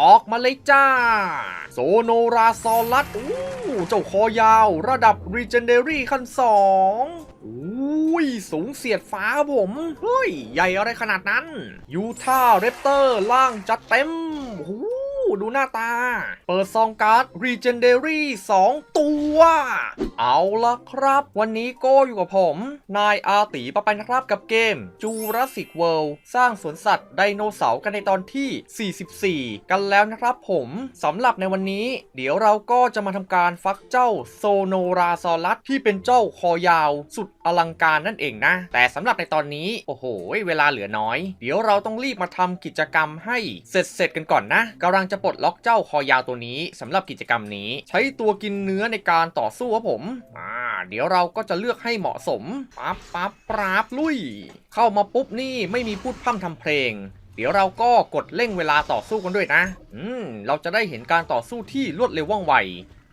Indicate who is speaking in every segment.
Speaker 1: ออกมาเลยจ้า โซโนราซอลัสอู้เจ้าคอยาว ระดับเรจเดอรี่ขั้นสองอุ้ย สูงเสียดฟ้าครับผม เฮ้ย ใหญ่อะไรขนาดนั้น ยูท่าเรปเตอร์ล่างจัดเต็ม ดูหน้าตา เปิดซองการ์ด Legendary 2 ตัว เอาละครับ วันนี้ก็อยู่กับผม นายอาตีปะไปนะครับกับเกม Jurassic World สร้างสวนสัตว์ไดโนเสาร์กันในตอนที่ 44 กันแล้วนะครับผมสำหรับในวันนี้ เดี๋ยวเราก็จะมาทำการฟักเจ้าโซโนราซอรัสที่เป็นเจ้าคอยาว สุดอลังการนั่นเองนะ แต่สำหรับในตอนนี้ โอ้โห เวลาเหลือน้อย เดี๋ยวเราต้องรีบมาทำกิจกรรมให้เสร็จเสร็จๆกันก่อนนะกำลังจะปลดล็อกเจ้าคอยาวตัวนี้สำหรับกิจกรรมนี้ ใช้ตัวกินเนื้อในการต่อสู้ครับผมอ่าเดี๋ยวเราก็จะเลือกให้เหมาะสมปั๊บปั๊บปราบลุย เข้ามาปุ๊บนี่ไม่มีพูดพร่ำทำเพลง เดี๋ยวเราก็กดเร่งเวลาต่อสู้กันด้วยนะ อืม เราจะได้เห็นการต่อสู้ที่รวดเร็วว่องไว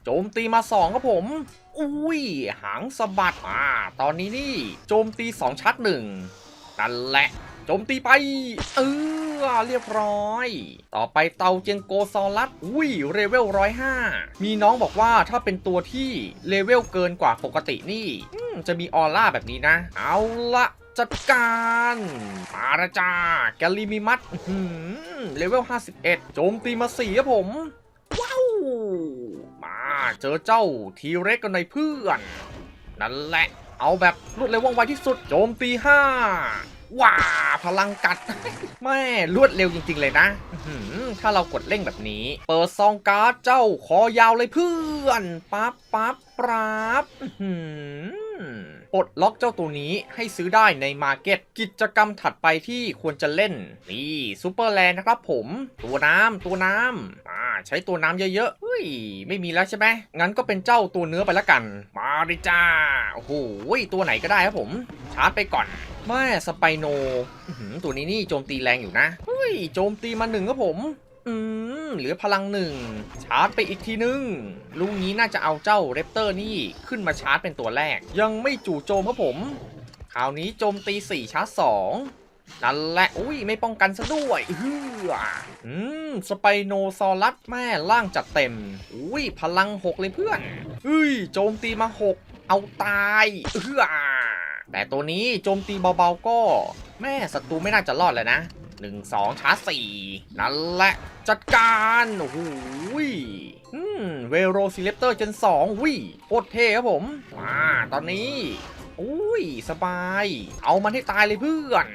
Speaker 1: โจมตีมาสองครับผม อุ้ย หางสะบัดอ่าตอนนี้นี่ โจมตีสองชัดหนึ่งนั่นแหละ โจมตีไป เออเรียบร้อย ต่อไปเตาเจียงโกซอลัสอุ้ยเลเวลร้อยห้ามีน้องบอกว่าถ้าเป็นตัวที่เลเวลเกินกว่าปกตินี่จะมีออร่าแบบนี้นะ เอาละจัดการมาละจ้าแกลิมิมัสอื้อหือเลเวล 51 โจมตีมาสี่ครับผม ว้าว มาเจอเจ้าทีเร็กกันในอยเพื่อน นั่นแหละ เอาแบบรวดเร็วว่องไวที่สุด โจมตีห้า ว้าพลังกัด แม่รวดเร็วจริง ๆ เลยนะถ้าเรากดเร่งแบบนี้ เปิดซองการ์ดเจ้าคอยาวเลยเพื่อนปั๊บปั๊บปราบปลดล็อกเจ้าตัวนี้ให้ซื้อได้ในมาร์เก็ตกิจกรรมถัดไปที่ควรจะเล่น นี่ซูเปอร์แลนด์นะครับผม ตัวน้ำตัวน้ำอ่าใช้ตัวน้ำเยอะๆเฮ้ย ไม่มีแล้วใช่ไหมงั้นก็เป็นเจ้าตัวเนื้อไปละกัน มาดิจ้าโอ้โหตัวไหนก็ได้ครับผม ชาร์จไปก่อน ม่สไปโนตัวนี้นี่โจมตีแรงอยู่นะ เฮ้ย โจมตีมาหนึ่งครับผม อืมเหลือพลังหนึ่ง ชาร์จไปอีกทีนึงลุงนี้น่าจะเอาเจ้าเรปเตอร์นี่ขึ้นมาชาร์จเป็นตัวแรก ยังไม่จู่โจมครับผม คราวนี้โจมตี 4 ชาร์จ 2 นั่นแหละ อุ้ย ไม่ป้องกันซะด้วยเฮืออืม สไปโนซอรัสแม่ล่างจัดเต็ม อุ้ย พลัง 6 เลยเพื่อนเฮ้ย โจมตีมา 6 เอาตายเฮือ แต่ตัวนี้โจมตีเบาๆก็ แม่ศัตรูไม่น่าจะรอดเลยนะ1 2ชาร์จ4นั่นแหละ จัดการโอ้โหอืมเวโรซิเลปเตอร์เจน2วิโคตรเท่ครับผมมาตอนนี้อุ้ยสบาย เอามันให้ตายเลยเพื่อน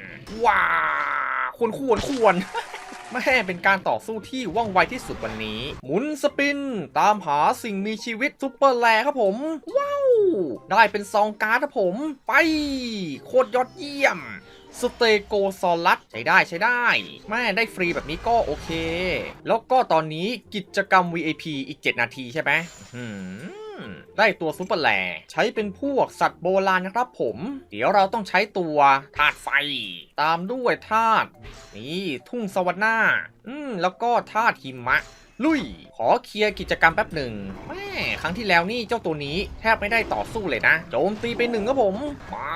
Speaker 1: ว้าควรควรควรแม่เป็นการต่อสู้ที่ว่องไวที่สุดวันนี้ หมุนสปิน ตามหาสิ่งมีชีวิตซุปเปอร์แลครับผม ว้าว ได้เป็นซองการ์ดครับผม ไป โคตรยอดเยี่ยม สเตโกซอลัสใช้ได้ใช้ได้แม่ได้ฟรีแบบนี้ก็โอเค แล้วก็ตอนนี้กิจกรรม VIP อีก 7 นาทีใช่ไหมได้ตัวซุปเปอร์แลใช้เป็นพวกสัตว์โบราณนะครับผม เดี๋ยวเราต้องใช้ตัวธาตุไฟ ตามด้วยธาตุนี่ทุ่งสวรรค์หน้าอืมแล้วก็ธาตุหิมะ ลุย ขอเคลียร์กิจกรรมแป๊บหนึ่งแม่ครั้งที่แล้วนี่เจ้าตัวนี้แทบไม่ได้ต่อสู้เลยนะ โจมตีไปหนึ่งครับผม มา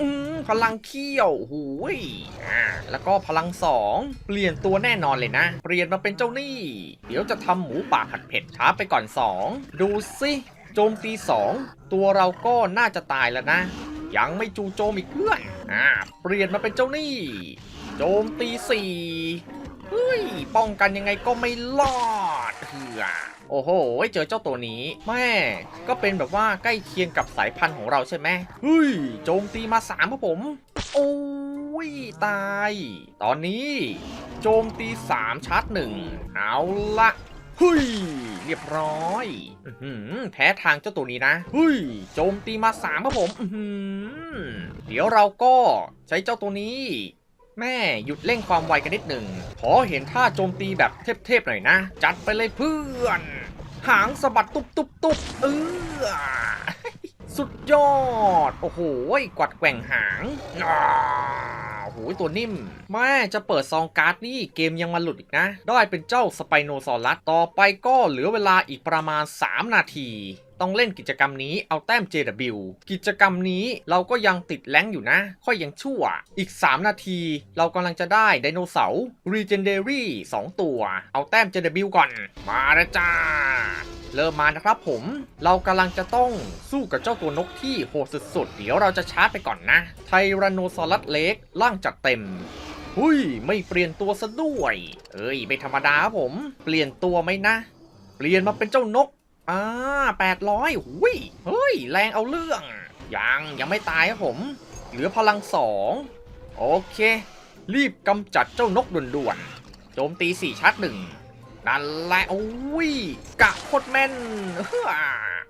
Speaker 1: อืมพลังเขี้ยวหูยอ่าแล้วก็พลังสองเปลี่ยนตัวแน่นอนเลยนะ เปลี่ยนมาเป็นเจ้านี่ เดี๋ยวจะทำหมูป่าผัดเผ็ดช้าไปก่อน 2 ดูสิโจมตี 2 ตัวเราก็น่าจะตายแล้วนะ ยังไม่จูโจมอีกเพื่อนอ่าเปลี่ยนมาเป็นเจ้านี่ โจมตีสี่ เฮ้ย ป้องกันยังไงก็ไม่รอดเหือโอ้โห เจอเจ้าตัวนี้ แม่ ก็เป็นแบบว่าใกล้เคียงกับสายพันธุ์ของเราใช่ไหมเฮ้ย โจมตีมาสามครับผม โอ้ย ตาย ตอนนี้ โจมตีสามชาร์จหนึ่ง เอาละเฮ้ย เรียบร้อยอแพ้ทางเจ้าตัวนี้นะเฮ้ย โจมตีมาสามครับผม เดี๋ยวเราก็ใช้เจ้าตัวนี้ แม่หยุดเร่งความไวกันนิดหนึ่ง ขอเห็นท่าโจมตีแบบเทพๆหน่อยนะ จัดไปเลยเพื่อน หางสะบัดตุบตุบตุบเออสุดยอด โอ้โหกวัดแกว่งหางอ่าโอ้โหตัวนิ่มแม่จะเปิดซองการ์ดนี่เกมยังมาหลุดอีกนะ ได้เป็นเจ้าสไปโนซอรัสต่อไปก็เหลือเวลาอีกประมาณ 3 นาทีต้องเล่นกิจกรรมนี้เอาแต้ม JW กิจกรรมนี้เราก็ยังติดแรงอยู่นะ ค่อยยังชั่ว อีก 3 นาที เรากำลังจะได้ไดโนเสาร์ Legendary 2 ตัว เอาแต้ม JW ก่อน มาแล้วจ้า เริ่มมานะครับผม เรากำลังจะต้องสู้กับเจ้าตัวนกที่โหดสุดๆ เดี๋ยวเราจะชาร์จไปก่อนนะ ไทแรโนซอรัสเล็กร่างจัดเต็มหุยไม่เปลี่ยนตัวซะด้วย เอ้ยไม่ธรรมดาครับผม เปลี่ยนตัวไหมนะ เปลี่ยนมาเป็นเจ้านกอ่าแปดร้อยหุยเฮ้ยแรงเอาเรื่อง ยังยังไม่ตายครับผม เหลือพลังสองโอเค รีบกำจัดเจ้านกด่วนๆโจมตีสี่ชาร์จหนึ่ง นั่นแหละโอ้ยกะโคตรแม่น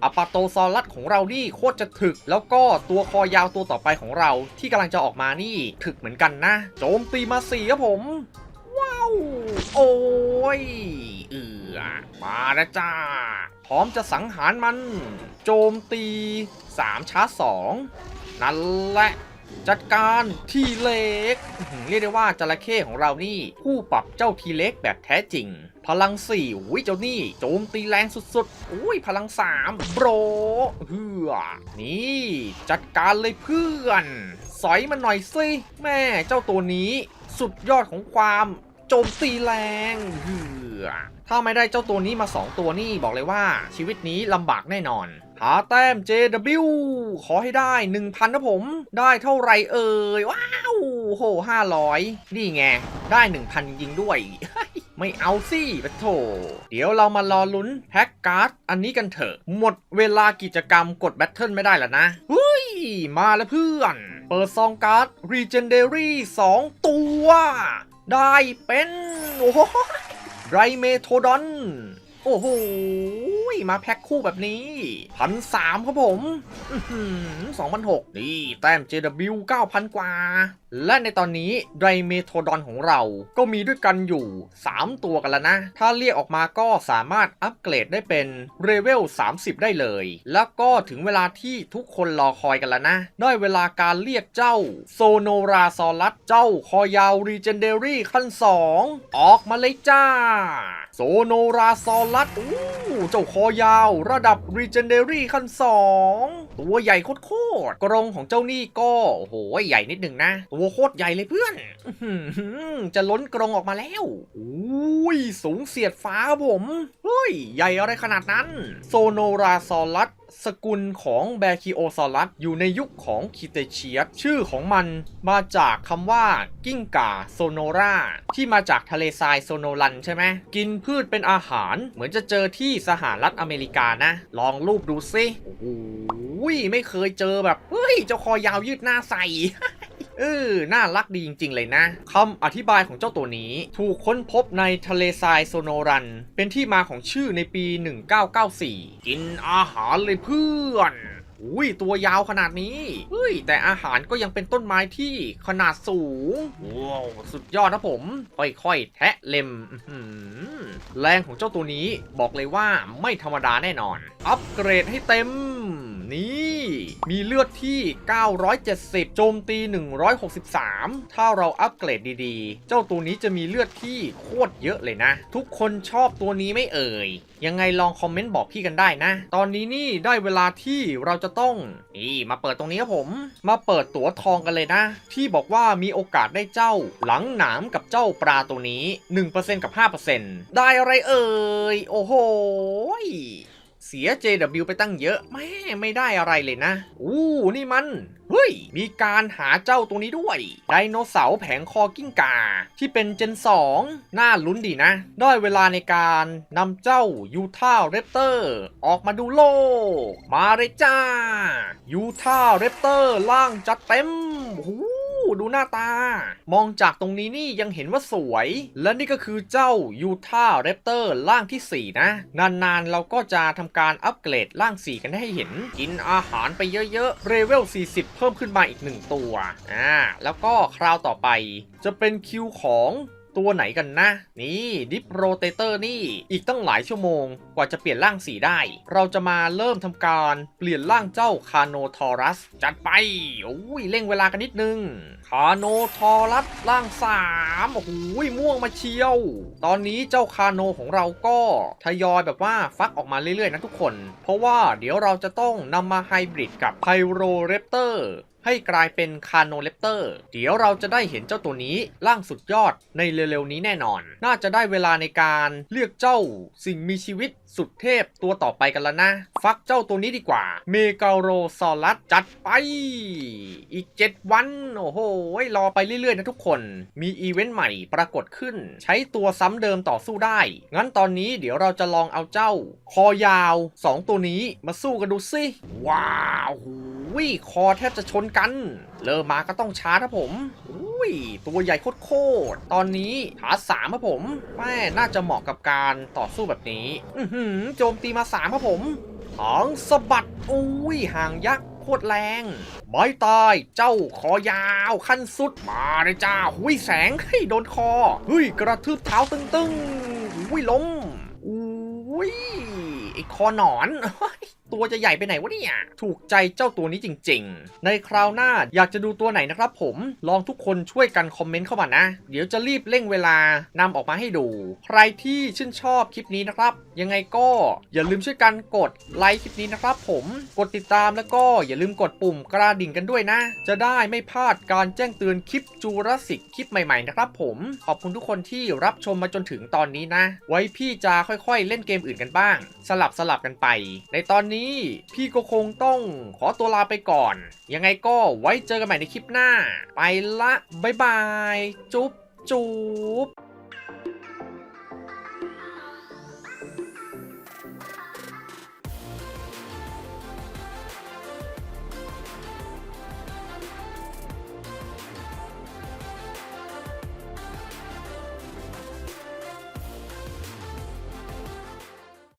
Speaker 1: อปาโตซอรัสของเรานี่โคตรจะถึก แล้วก็ตัวคอยาวตัวต่อไปของเรา ที่กำลังจะออกมานี่ถึกเหมือนกันนะ โจมตีมาสี่ครับผม ว้าว โอ้ยเอือมาแล้วจ้า พร้อมจะสังหารมัน โจมตี 3 ชาร์จ2นั่นแหละจัดการทีเล็ก เรียกได้ว่าจระเข้ของเรานี่ผู้ปรับเจ้าทีเล็กแบบแท้จริง พลัง4อุ้ยเจ้านี่โจมตีแรงสุดๆ อุ้ยพลัง3โบรเฮือนี่ จัดการเลยเพื่อน สอยมันหน่อยสิ แม่เจ้าตัวนี้ สุดยอดของความโจมตีแรงเฮือถ้าไม่ได้เจ้าตัวนี้มา 2 ตัวนี่บอกเลยว่าชีวิตนี้ลำบากแน่นอน หาแต้ม JW ขอให้ได้ 1,000นะผม ได้เท่าไรเอ่ย ว้าว โห500 นี่ไง ได้ 1,000 จริงด้วย ไม่เอาสิปะโถ เดี๋ยวเรามารอลุ้นแพ็กการ์ดอันนี้กันเถอะ หมดเวลากิจกรรมกดแบทเทิลไม่ได้แล้วนะเฮ้ย มาแล้วเพื่อน เปิดซองการ์ด Legendary 2ตัว ได้เป็น โอ้โหไรเมโทดอน โอ้โห มาแพ็คคู่แบบนี้พันสามครับผมสองพันหกนี่ แต้ม JW 9,000 กว่า และในตอนนี้ไดเมโทดอนของเราก็มีด้วยกันอยู่ 3 ตัวกันแล้วนะ ถ้าเรียกออกมาก็สามารถอัปเกรดได้เป็นเรเวล 30 ได้เลย แล้วก็ถึงเวลาที่ทุกคนรอคอยกันแล้วนะ ได้เวลาการเรียกเจ้าโซโนราซอรัสเจ้าคอยาวรีเจนเดอรี่ขั้น 2 ออกมาเลยจ้า โซโนราซอรัสอู้เจ้าคอยาวระดับ Legendary ขั้น 2ตัวใหญ่โคตรกรงของเจ้านี่ก็โอ้โหใหญ่นิดหนึ่งนะตัวโคตรใหญ่เลยเพื่อนจะล้นกรงออกมาแล้วอุ้ยสูงเสียดฟ้าครับผมเฮ้ยใหญ่อะไรขนาดนั้น โซโนราซอรัสสกุลของแบคิโอซอรัสอยู่ในยุคของคิเตเชียสชื่อของมันมาจากคำว่ากิ้งก่าโซโนราที่มาจากทะเลทรายโซโนรันใช่ไหมกินพืชเป็นอาหารเหมือนจะเจอที่สหรัฐอเมริกานะ ลองรูปดูซิโอ้โห ยไม่เคยเจอแบบเฮ้ยเจ้าคอยาวยืดหน้าใสเออ น่ารักดีจริง ๆ เลยนะ คำอธิบายของเจ้าตัวนี้ ถูกค้นพบในทะเลทรายโซโนรัน เป็นที่มาของชื่อในปี 1994 กินอาหารเลยเพื่อนอุ้ยตัวยาวขนาดนี้เฮ้ยแต่อาหารก็ยังเป็นต้นไม้ที่ขนาดสูง ว้าวสุดยอดนะผม ค่อยๆ แทะเล็มแรงของเจ้าตัวนี้บอกเลยว่าไม่ธรรมดาแน่นอน อัปเกรดให้เต็ม นี่มีเลือดที่ 970 โจมตี 163 ถ้าเราอัปเกรดดีๆ เจ้าตัวนี้จะมีเลือดที่โคตรเยอะเลยนะ ทุกคนชอบตัวนี้ไม่เอ่ย ยังไงลองคอมเมนต์บอกพี่กันได้นะ ตอนนี้นี่ได้เวลาที่เราจะต้อง นี่มาเปิดตรงนี้ครับผม มาเปิดตั๋วทองกันเลยนะ ที่บอกว่ามีโอกาสได้เจ้า หลังหนามกับเจ้าปลาตัวนี้ 1%กับ 5%ได้อะไรเอ่ย โอ้โห เสีย JW ไปตั้งเยอะแม่ไม่ได้อะไรเลยนะ อู้นี่มัน เฮ้ย มีการหาเจ้าตัวนี้ด้วย ไดโนเสาร์แผงคอกิ้งกา ที่เป็นเจน 2 น่าลุ้นดีนะ ได้เวลาในการนำเจ้ายูทาเรปเตอร์ ออกมาดูโลก มาเลยจ้ายูทาเรปเตอร์ล่างจัดเต็มโอ้โห ดูหน้าตา มองจากตรงนี้นี่ยังเห็นว่าสวย และนี่ก็คือเจ้ายูทาเรปเตอร์ร่างที่ 4 นะ นานๆ เราก็จะทำการอัปเกรดร่าง 4 กันให้เห็น กินอาหารไปเยอะๆ เรเวล 40 เพิ่มขึ้นมาอีก 1 ตัว อ่า แล้วก็คราวต่อไปจะเป็นคิวของ ตัวไหนกันนะ นี่ดิปโรเตเตอร์นี่อีกตั้งหลายชั่วโมงกว่าจะเปลี่ยนร่างสีได้ เราจะมาเริ่มทำการเปลี่ยนร่างเจ้าคาโนทอรัส จัดไปโอ้ยเร่งเวลากันนิดนึงคาโนทอรัสร่างสามโอ้โหม่วงมาเชียว ตอนนี้เจ้าคาโนของเราก็ทยอยแบบว่าฟักออกมาเรื่อยๆนะทุกคน เพราะว่าเดี๋ยวเราจะต้องนำมาไฮบริดกับไพโรเรปเตอร์ ให้กลายเป็นคาโนเลปเตอร์ เดี๋ยวเราจะได้เห็นเจ้าตัวนี้ร่างสุดยอดในเร็วๆนี้แน่นอน น่าจะได้เวลาในการเลือกเจ้าสิ่งมีชีวิตสุดเทพตัวต่อไปกันแล้วนะ ฟักเจ้าตัวนี้ดีกว่า เมกาโรซอลัสจัดไป อีก 7 วัน โอ้โห รอไปเรื่อยๆนะทุกคน มีอีเวนต์ใหม่ปรากฏขึ้น ใช้ตัวซ้ำเดิมต่อสู้ได้ งั้นตอนนี้เดี๋ยวเราจะลองเอาเจ้า คอยาว 2 ตัวนี้มาสู้กันดูสิว้าว หูยคอแทบจะชนกัน เริ่มมาก็ต้องช้าครับผมอุ้ยตัวใหญ่โคตรตอนนี้ขาสามครับผมแม่น่าจะเหมาะกับการต่อสู้แบบนี้ อือหือโจมตีมาสามครับผมหางสะบัดอุ้ยห่างยักษ์โคตรแรงไม้ตายเจ้าคอยาวขั้นสุดมาเลยจ้าหุยแสงให้โดนคอเฮ้ยกระทืบเท้าตึงๆหุ้ยล้มอุ้ยไอคอหนอน ตัวจะใหญ่ไปไหนวะเนี่ย ถูกใจเจ้าตัวนี้จริง ๆ ในคราวหน้าอยากจะดูตัวไหนนะครับผมลองทุกคนช่วยกันคอมเมนต์เข้ามานะ เดี๋ยวจะรีบเร่งเวลานำออกมาให้ดู ใครที่ชื่นชอบคลิปนี้นะครับ ยังไงก็อย่าลืมช่วยกันกดไลค์คลิปนี้นะครับผมกดติดตามแล้วก็อย่าลืมกดปุ่มกระดิ่งกันด้วยนะ จะได้ไม่พลาดการแจ้งเตือนคลิปจูราสสิกคลิปใหม่ๆนะครับผมขอบคุณทุกคนที่รับชมมาจนถึงตอนนี้นะ ไว้พี่จะค่อยๆ เล่นเกมอื่นกันบ้าง สลับสลับกันไป ในตอนนี้นี้ พี่ก็คงต้องขอตัวลาไปก่อน ยังไงก็ไว้เจอกันใหม่ในคลิปหน้า ไปละ บ๊ายบาย จุ๊บจุ๊บ